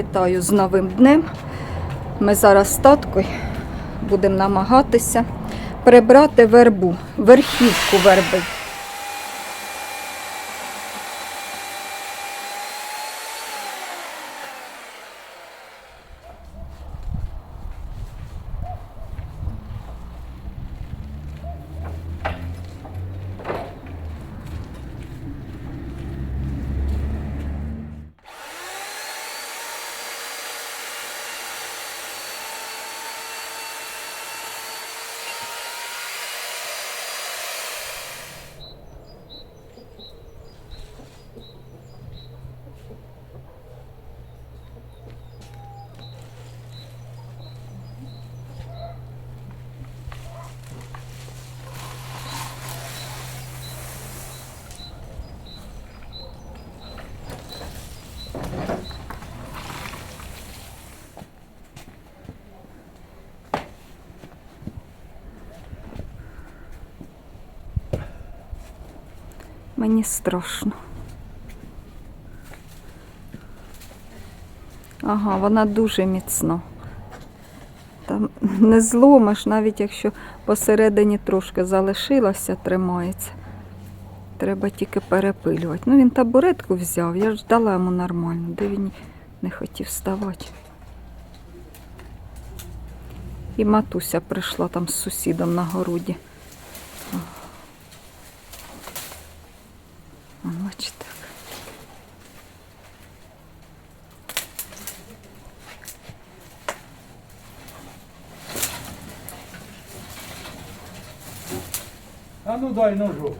вітаю з новим днем. Ми зараз з таткою будемо намагатися прибрати вербу, верхівку верби. Мені страшно. Ага, вона дуже міцна. Там не зломиш, навіть якщо посередині трошки залишилося, тримається. Треба тільки перепилювати. Ну, він табуретку взяв, я ж дала йому нормально, де він не хотів вставати. І матуся прийшла там з сусідом на городі. А, Бачите. А ну дай ножок.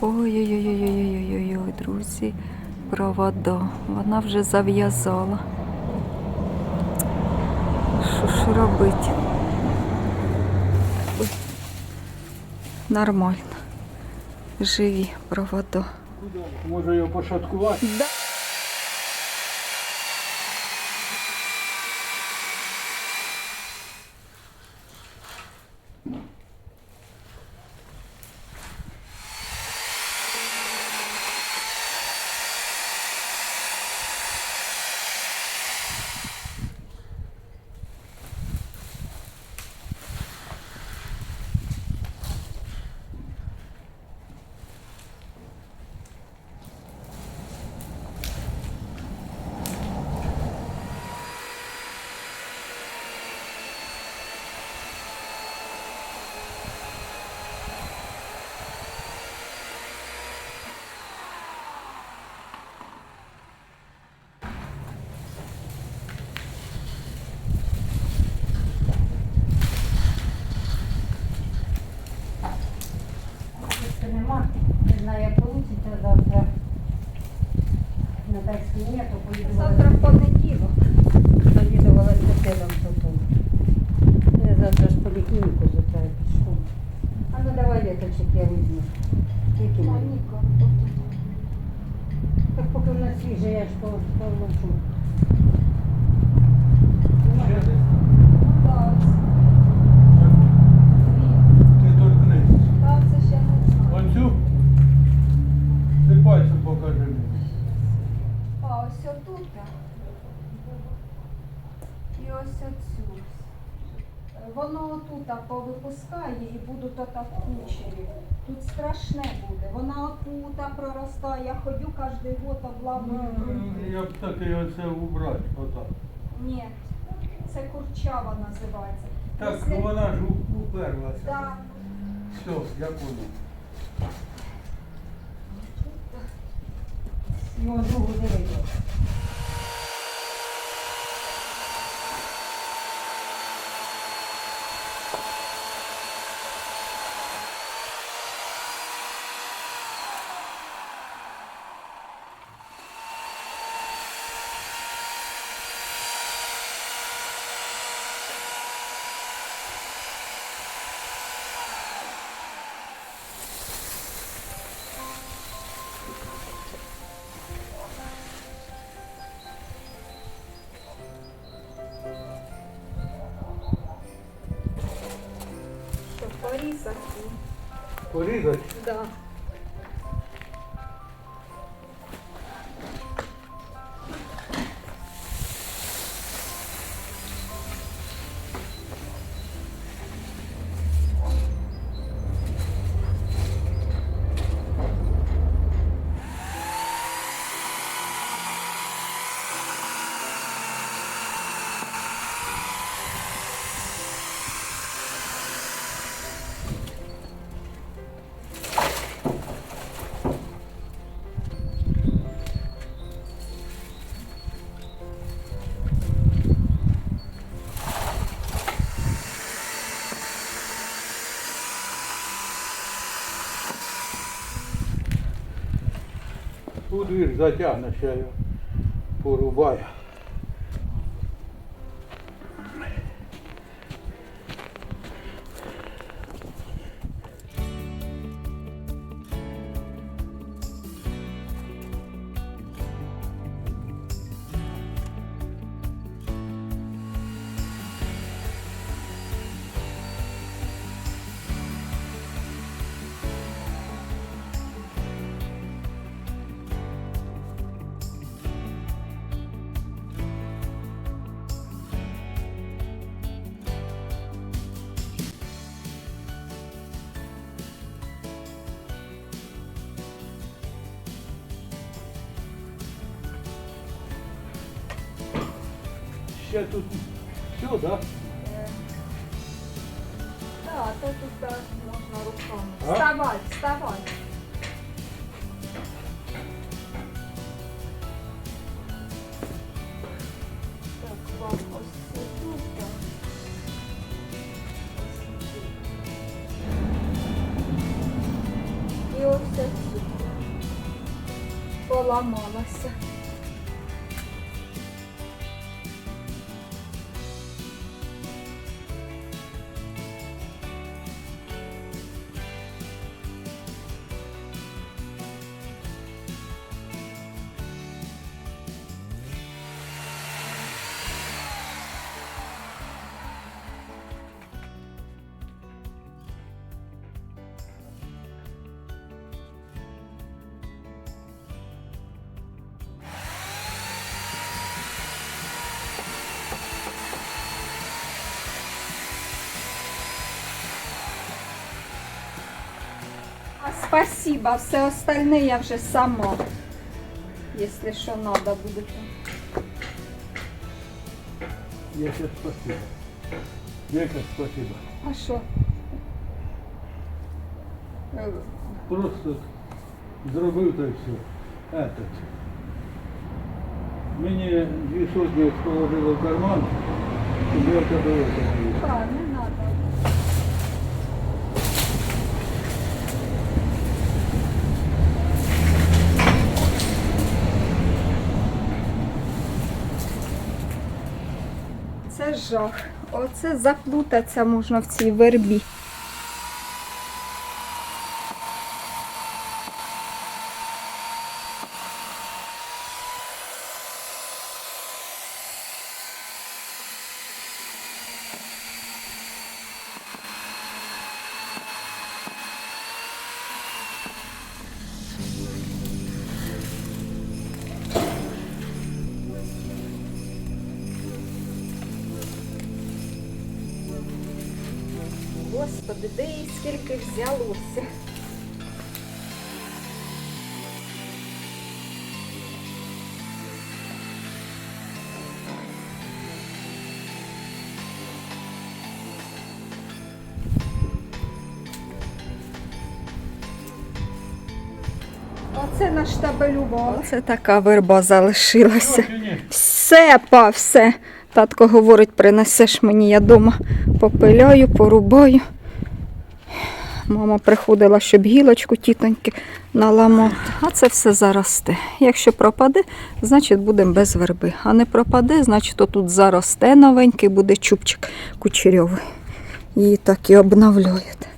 Ой-ой-ой-ой-ой-ой-ой, друзі, провода. Вона вже зав'язала. Що ж робити? Ой. Нормально. Живі провода. Може його пошаткувати? Да. Если нема, не знаю, як получится завтра. На таксі ні, то поїду. Завтра понеділок. Завідувала сусідом тут. Я завтра ж в поліклініку завтра пішку. А ну давай віточок я візьму. Які мені? Так поки в нас свіже, я ж по- получу. Ти торкнись. Оцю? Ти пальцем покажи мені. А ось отут. І ось оцю. Воно отут повипускає і будуть отак кучері. Тут страшне буде. Вона отут проростає. Я ходю кожен год обламую Ну, грунти. Я б таки оце убрати, отак. Ні, це курчава називається. Так, ну вона ж уперлася. Да. Все, я понял. 이거 좀 보세요 이거. Порізати? Да. У двір затягне ще я порубаю. Ще тут все, да? Так, то тут так можна руками. А? Вставай, вставай. Так, вам ось тут, так. Ось тут. І ось тут. Поламалася. спасибо, все остальне я вже сама. Если що надо буде. то. Я ще спасибо. Яке спасибо. А що? Е, Просто зробив та й все. Этот. Мені дві сотні положили в карман, щоб я тебе витягнув. Це жах. Оце заплутатися можна в цій вербі. Господи, де її скільки взялося? Оце наштабелювала. Це така верба залишилася. Все, па, все. Татко говорить, принесеш мені, я дома попиляю, порубаю. Мама приходила, щоб гілочку тітоньки наламати. А це все заросте. Якщо пропаде, значить будемо без верби. А не пропаде, значить тут заросте новенький, буде чубчик кучерьовий. Її так і обновлюють.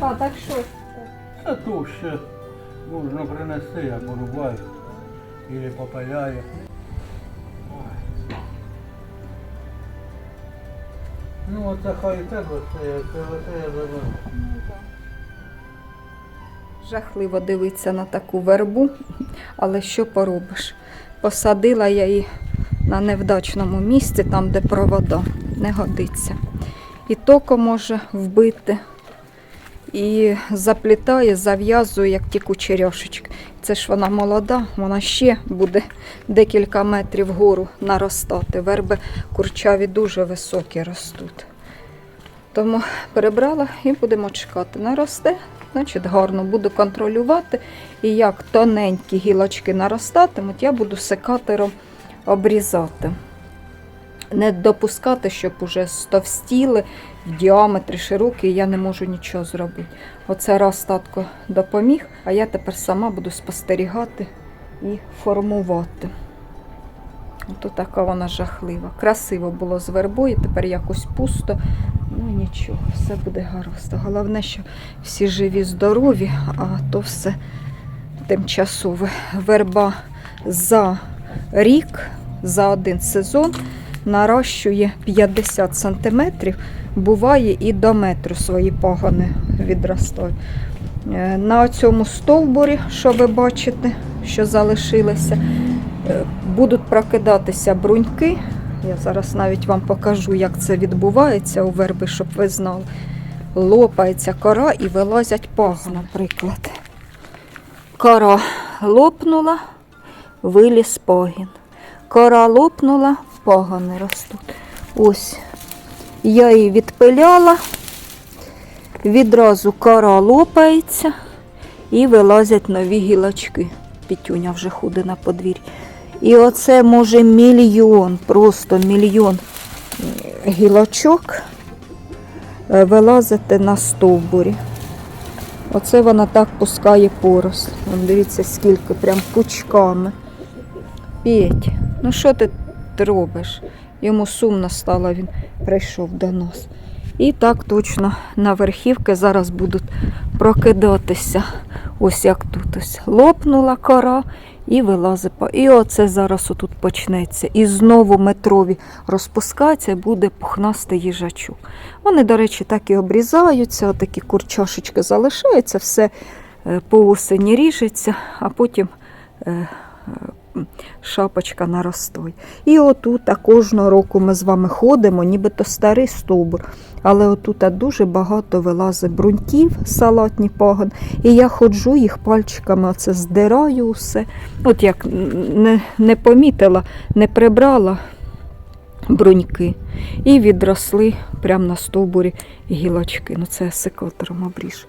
А, так що? А то ще можна принести, я порубаю. Или попаляю. Ой. Ну оце хай так оце, це оце я заберу. Жахливо дивитися на таку вербу, але що поробиш? Посадила я її на невдачному місці, там, де провода, не годиться. І токо може вбити, і заплітає, зав'язує, як ті кучеряшечки. Це ж вона молода, вона ще буде декілька метрів вгору наростати. Верби курчаві дуже високі ростуть. Тому перебрала і будемо чекати. Наросте, значить гарно буду контролювати. І як тоненькі гілочки наростатимуть, я буду секатором обрізати. Не допускати, щоб уже стовстіли в діаметрі широкі, і я не можу нічого зробити. Оце раз татко допоміг, а я тепер сама буду спостерігати і формувати. Ото така вона жахлива. Красиво було з вербою, тепер якось пусто. Ну нічого, все буде гаразд. Головне, що всі живі, здорові, а то все тимчасове. Верба за рік, за один сезон нарощує 50 сантиметрів, буває і до метру свої пагони відростають. Е, На цьому стовбурі, що ви бачите, що залишилося, е, будуть прокидатися бруньки. Я зараз навіть вам покажу, як це відбувається у верби, щоб ви знали. Лопається кора і вилазять пагони, наприклад. Кора лопнула, виліз пагін. Кора лопнула, пагони ростуть. Ось я її відпиляла, відразу кора лопається і вилазять нові гілочки. Пітюня вже худе на подвір'ї. І оце може мільйон, просто мільйон гілочок е, вилазити на стовбурі. Оце вона так пускає поросль. Дивіться, скільки, прям пучками. Петь, ну що ти робиш? Йому сумно стало, він прийшов до нас. І так точно на верхівки зараз будуть прокидатися. Ось як тут ось лопнула кора і вилазить. І оце зараз отут почнеться. І знову метрові розпускаються, буде пухнастий їжачок. Вони, до речі, так і обрізаються, отакі курчашечки залишаються, все е, по осені ріжеться, а потім е, шапочка наростає. І отут кожного року ми з вами ходимо, нібито старий стовбур. Але отут дуже багато вилазить бруньків, салатні пагон. І я ходжу їх пальчиками, оце здираю усе. От як не, не помітила, не прибрала бруньки. І відросли прямо на стовбурі гілочки. Ну це секатором обріж.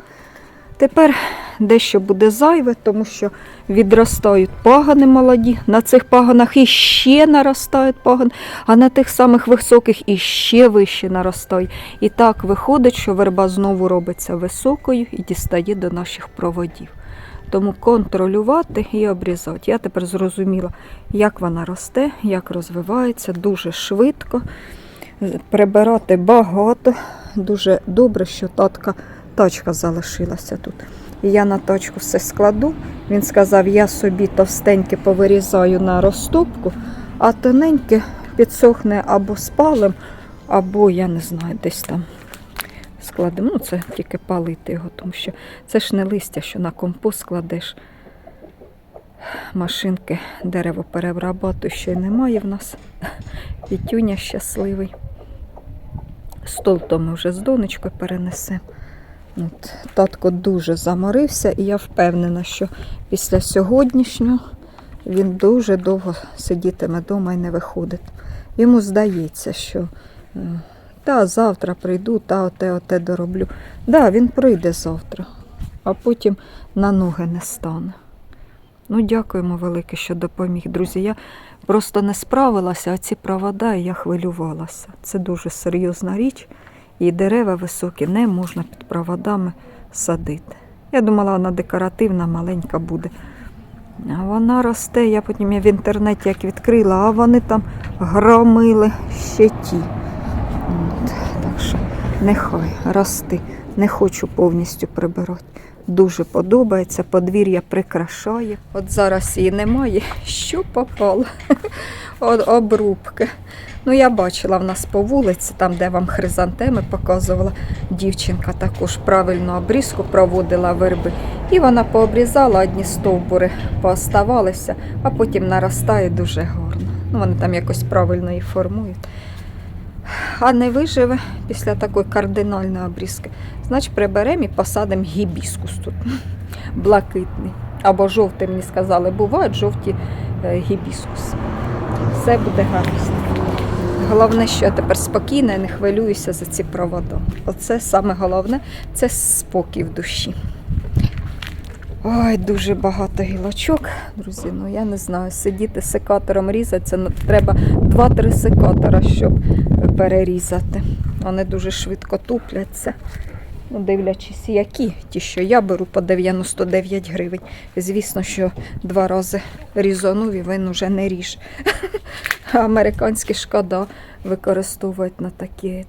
Тепер дещо буде зайве, тому що відростають пагани молоді. На цих паганах іще наростають пагани, а на тих самих високих іще вище наростають. І так виходить, що верба знову робиться високою і дістає до наших проводів. Тому контролювати і обрізати. Я тепер зрозуміла, як вона росте, як розвивається дуже швидко. Прибирати багато. Дуже добре, що татка тачка залишилася тут. І я на тачку все складу. Він сказав, я собі товстеньке повирізаю на розтопку, а тоненьке підсохне або спалем, або я не знаю, десь там складемо. Ну, це тільки палити його, тому що це ж не листя, що на компост складеш. Машинки дерево перерабатує, ще й немає в нас. Вітюня щасливий. Стол то ми вже з донечкою перенесемо. От, татко дуже заморився, і я впевнена, що після сьогоднішнього він дуже довго сидітиме вдома і не виходить. Йому здається, що е, та завтра прийду, та оте, оте дороблю. Да, він прийде завтра, а потім на ноги не стане. Ну, дякуємо велике, що допоміг. Друзі, я просто не справилася, а ці провода, і я хвилювалася. Це дуже серйозна річ, і дерева високі не можна під проводами садити. Я думала, вона декоративна, маленька буде. А вона росте, я потім в інтернеті як відкрила, а вони там громили ще ті. От, так що нехай рости. Не хочу повністю прибирати. Дуже подобається, подвір'я прикрашає. От зараз її немає. Що попало? От обрубки. Ну, я бачила в нас по вулиці, там, де вам хризантеми показувала, дівчинка також правильну обрізку проводила верби. І вона пообрізала одні стовбури, пооставалися, а потім наростає дуже гарно. Ну, вони там якось правильно її формують. А не виживе після такої кардинальної обрізки, значить приберемо і посадимо гібіскус тут. Блакитний. Або жовтий, мені сказали, бувають жовті е, гібіскуси. Все буде гарно. Головне, що я тепер спокійна і не хвилююся за ці провода. Оце саме головне це спокій в душі. Ой, дуже багато гілочок, друзі. Ну я не знаю, сидіти секатором різати, це ну, треба 2-3 секатора, щоб перерізати. Вони дуже швидко тупляться. Ну, дивлячись, які ті, що я беру по 99 гривень. Звісно, що два рази різанув і він уже не ріж. Американські шкода використовують на такі.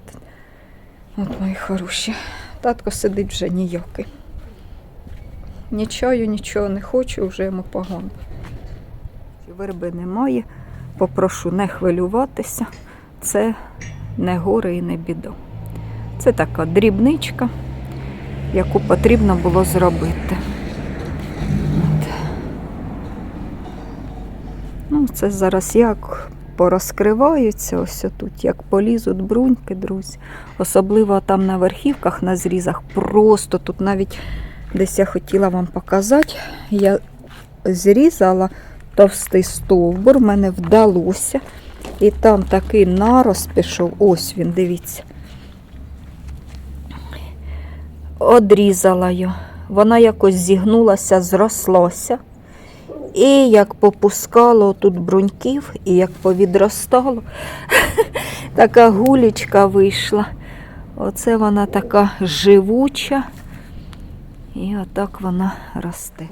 От мої хороші. Татко сидить вже ніякий. Ні чаю, нічого не хочу, вже йому погано. Верби немає. Попрошу не хвилюватися. Це не горе і не біда. Це така дрібничка, яку потрібно було зробити. От. Ну, це зараз як порозкриваються ось тут, як полізуть бруньки, друзі. Особливо там на верхівках, на зрізах. Просто тут навіть десь я хотіла вам показати. Я зрізала товстий стовбур, мене вдалося. І там такий нарост пішов. Ось він, дивіться. Одрізала його. Вона якось зігнулася, зрослася. І як попускало тут бруньків, і як повідростало, така гулічка вийшла. Оце вона така живуча. І отак вона росте.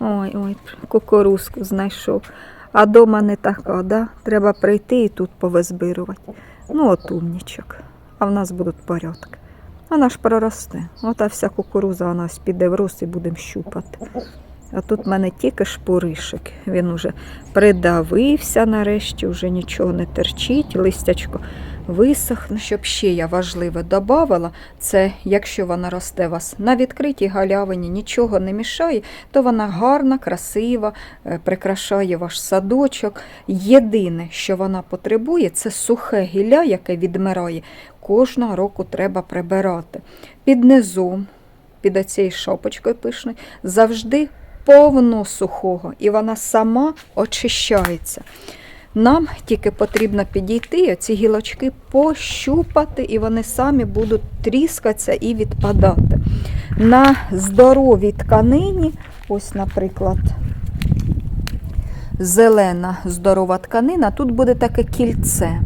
Ой, ой, кукурузку знайшов. А дома не така, да? Треба прийти і тут повизбирувати. Ну, от умнічок. А в нас будуть порядки. Вона ж проросте. Ота вся кукуруза вона піде в рост і будемо щупати. А тут в мене тільки шпуришик. Він уже придавився нарешті, вже нічого не терчить, листячко висохне. Щоб ще я важливе додавала, це якщо вона росте вас на відкритій галявині, нічого не мішає, то вона гарна, красива, е, прикрашає ваш садочок. Єдине, що вона потребує, це сухе гілля, яке відмирає. Кожного року треба прибирати. Під низом, під оцією шопочкою пишною, завжди повно сухого, і вона сама очищається. Нам тільки потрібно підійти, оці гілочки пощупати, і вони самі будуть тріскатися і відпадати. На здоровій тканині, ось, наприклад, зелена здорова тканина, тут буде таке кільце.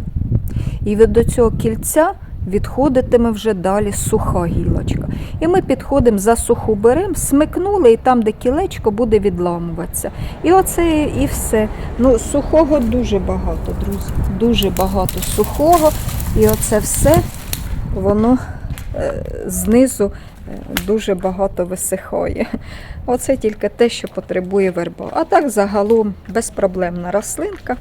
І від до цього кільця відходитиме вже далі суха гілочка. І ми підходимо за суху беремо, смикнули, і там, де кілечко, буде відламуватися. І оце і все. Ну, сухого дуже багато, друзі. Дуже багато сухого. І оце все, воно е, знизу е, дуже багато висихає. Оце тільки те, що потребує верба. А так загалом безпроблемна рослинка.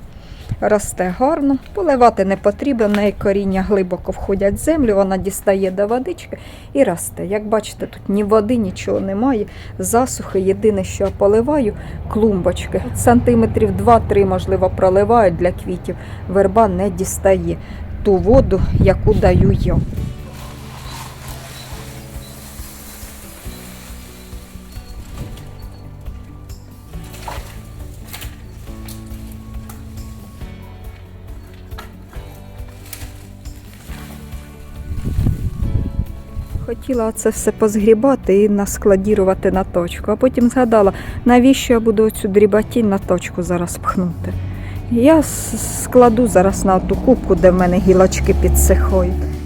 Росте гарно. Поливати не потрібно, в неї коріння глибоко входять в землю, вона дістає до водички і росте. Як бачите, тут ні води, нічого немає. Засухи. Єдине, що я поливаю, клумбочки. Сантиметрів 2-3, можливо, проливаю для квітів. Верба не дістає ту воду, яку даю я. Хотіла це все позгрібати і наскладірувати на точку, а потім згадала, навіщо я буду цю дрібатінь на точку зараз пхнути. Я складу зараз на ту кубку, де в мене гілочки підсихають.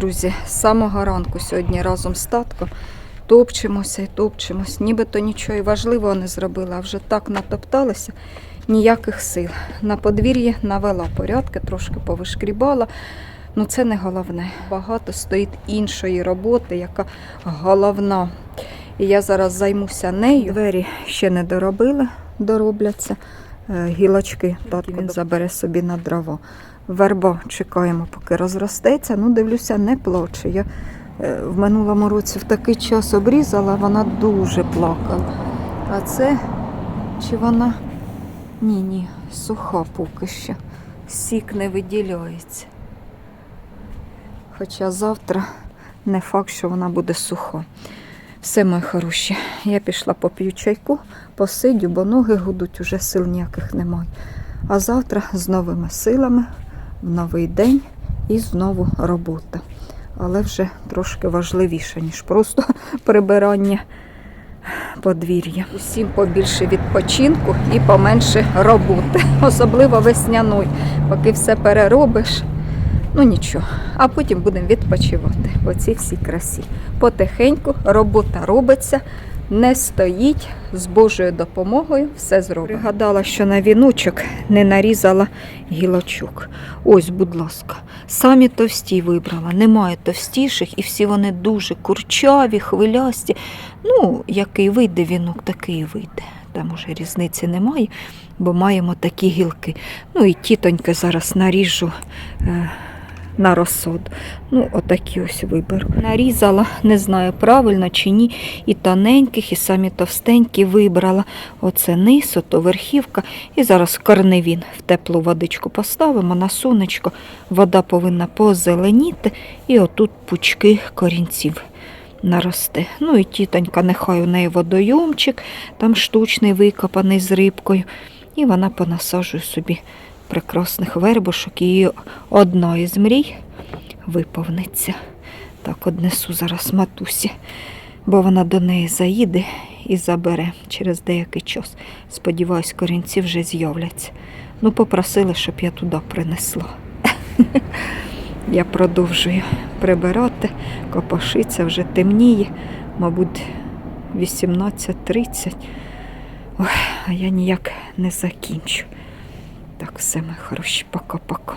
Друзі, з самого ранку сьогодні разом з татком топчемося і топчемось. Нібито нічого і важливого не зробила, а вже так натопталися, ніяких сил. На подвір'ї навела порядки, трошки повишкрібала. Ну це не головне. Багато стоїть іншої роботи, яка головна. І я зараз займуся нею. Двері ще не доробили, доробляться. Е, Гілочки татко забере собі на дрова. Верба чекаємо, поки розростеться. Ну, дивлюся, не плаче. Я е, в минулому році в такий час обрізала, вона дуже плакала. А це чи вона. Ні, ні, суха поки що. Сік не виділяється. Хоча завтра не факт, що вона буде суха. Все, мої хороші, я пішла поп'ю чайку, посидю, бо ноги гудуть, уже сил ніяких немає. А завтра з новими силами, новий день і знову робота. Але вже трошки важливіше, ніж просто прибирання подвір'я. Усім побільше відпочинку і поменше роботи, особливо весняної. Поки все переробиш, ну нічого. А потім будемо відпочивати в оцій всій красі. Потихеньку робота робиться, не стоїть з Божою допомогою, все зроблено. Пригадала, що на віночок не нарізала гілочок. Ось, будь ласка, самі товсті вибрала. Немає товстіших, і всі вони дуже курчаві, хвилясті. Ну, який вийде вінок, такий вийде. Там уже різниці немає, бо маємо такі гілки. Ну і тітоньки зараз наріжу. Е- на розсуд. Ну, отакі ось виберу. Нарізала, не знаю, правильно чи ні, і тоненьких, і самі товстенькі вибрала. Оце низ, ото верхівка. І зараз корневін в теплу водичку поставимо на сонечко. Вода повинна позеленіти, і отут пучки корінців. Наросте. Ну і тітонька, нехай у неї водойомчик, там штучний викопаний з рибкою. І вона понасаджує собі прекрасних вербушок, і одна із мрій виповниться. Так, однесу зараз матусі, бо вона до неї заїде і забере через деякий час. Сподіваюсь, корінці вже з'являться. Ну, попросили, щоб я туди принесла. Я продовжую прибирати, копошиться, вже темніє, мабуть, 18.30. Ой, а я ніяк не закінчу. Так, все, ми хороші, пока-пока.